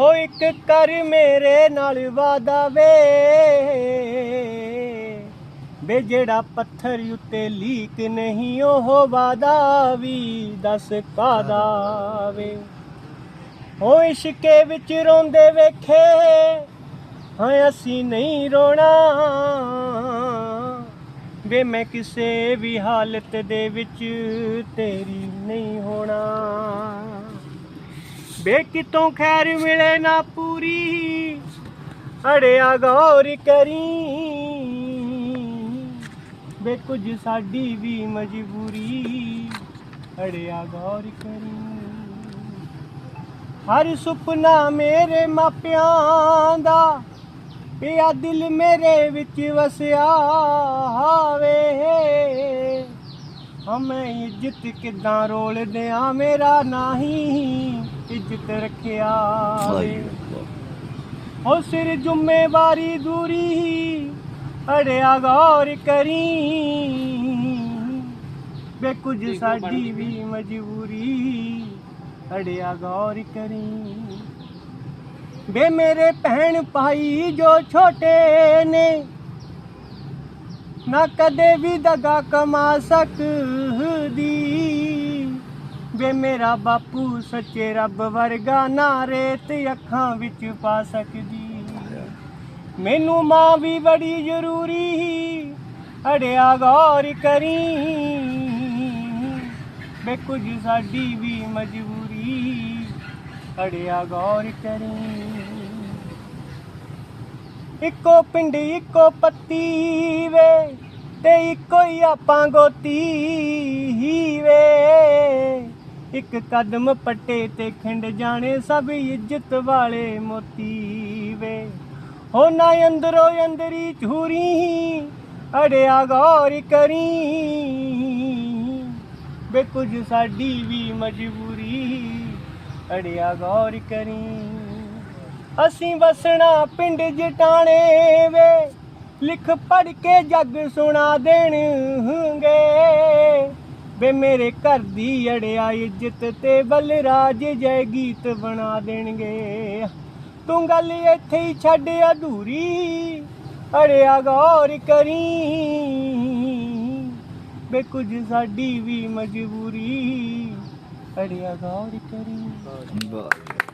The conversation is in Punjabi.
ਹੋ ਇੱਕ ਕਰ ਮੇਰੇ ਨਾਲ ਵਾਦਾ ਵੇ। ਬੇ ਜਿਹੜਾ ਪੱਥਰ ਉੱਤੇ ਲੀਕ ਨਹੀਂ, ਉਹ ਵਾਦਾ ਵੀ ਦੱਸ ਕਾਦਾ ਵੇ। ਹੋ ਇਸ਼ਕੇ ਵਿੱਚ ਰੋਂਦੇ ਵੇਖੇ, ਹਾਂ ਅਸੀਂ ਨਹੀਂ ਰੋਣਾ। ਵੇ ਮੈਂ ਕਿਸੇ ਵੀ ਹਾਲਤ ਦੇ ਵਿੱਚ ਤੇਰੀ ਨਹੀਂ ਹੋਣਾ। ਬੇ ਕਿਤੋਂ ਖੈਰ ਮਿਲੇ ਨਾ ਪੂਰੀ? ਅੜਿਆ ਗੌਰ ਕਰੀ। ਬੇ ਕੁਝ ਸਾਡੀ ਵੀ ਮਜਬੂਰੀ। ਅੜਿਆ ਗੌਰ ਕਰੀ। ਹਰ ਸੁਪਨਾ ਮੇਰੇ ਮਾਪਿਆਂ ਦਾ, ਪਿਆ ਦਿਲ ਮੇਰੇ ਵਿੱਚ ਵਸਿਆ ਹਾਵੇ ਹਮੇ ਇੱਜ਼ਤ ਕਿਦਾਂ ਰੋਲ ਦਿਆਂ ਮੇਰਾ ਨਹੀਂ ਇੱਜ਼ਤ ਰੱਖਿਆ ਹੋ ਸਿਰ ਜ਼ਿੰਮੇਵਾਰੀ ਦੂਰੀ ਅੜਿਆ ਗੌਰ ਕਰੀ। ਵੇ ਕੁਝ ਸਾਡੀ ਵੀ ਮਜਬੂਰੀ ਅੜਿਆ ਗੌਰ ਕਰੀ। ਵੇ ਮੇਰੇ ਭੈਣ ਭਾਈ ਜੋ ਛੋਟੇ ਨੇ ਨਾ ਕਦੇ ਵੀ ਦਗਾ ਕਮਾ ਸਕਦੀ। ਵੇ ਮੇਰਾ ਬਾਪੂ ਸੱਚੇ ਰੱਬ ਵਰਗਾ ਨਾ ਰੇਤ ਅੱਖਾਂ ਵਿੱਚ ਪਾ ਸਕਦੀ। ਮੈਨੂੰ ਮਾਂ ਵੀ ਬੜੀ ਜ਼ਰੂਰੀ, ਅੜਿਆ ਗੌਰ ਕਰੀ। ਵੇ ਕੁਝ ਸਾਡੀ ਵੀ ਮਜਬੂਰੀ, ਅੜਿਆ ਗੌਰ ਕਰੀ। ਇੱਕੋ ਪਿੰਡੀ, ਇੱਕੋ ਪੱਤੀ ਵੇ, ਤੇ ਇੱਕੋ ਹੀ ਆਪਾਂ ਗੋਤੀ ਹੀ ਵੇ ਇੱਕ ਕਦਮ ਪੱਟੇ ਤੇ ਖਿੰਡ ਜਾਣੇ, ਸਭ ਇੱਜ਼ਤ ਵਾਲੇ ਮੋਤੀ ਵੇ। ਹੋ ਨਾ ਅੰਦਰੋਂ ਅੰਦਰੀ ਝੂਰੀ, ਅੜਿਆ ਗੌਰ ਕਰੀ। ਵੇ ਕੁਝ ਸਾਡੀ ਵੀ ਮਜਬੂਰੀ, ਅੜਿਆ ਗੌਰ ਕਰੀ। ਅਸੀਂ ਵਸਣਾ ਪਿੰਡ ਜਟਾਣੇ ਵੇ। ਲਿਖ ਪੜ ਕੇ ਜੱਗ ਸੁਣਾ ਦੇਣਗੇ। ਵੇ ਮੇਰੇ ਘਰ ਦੀ ਅੜਿਆ ਇੱਜ਼ਤ ਤੇ ਬਲਰਾਜ ਜੈ ਗੀਤ ਬਣਾ ਦੇਣਗੇ। ਤੂੰ ਗੱਲ ਇੱਥੇ ਹੀ ਛੱਡ ਅਧੂਰੀ, ਅੜਿਆ ਗੌਰ ਕਰੀ। ਬੇ ਕੁਝ ਸਾਡੀ ਵੀ ਮਜਬੂਰੀ, ਅੜਿਆ ਗੌਰ ਕਰੀ। ਵਾਹ।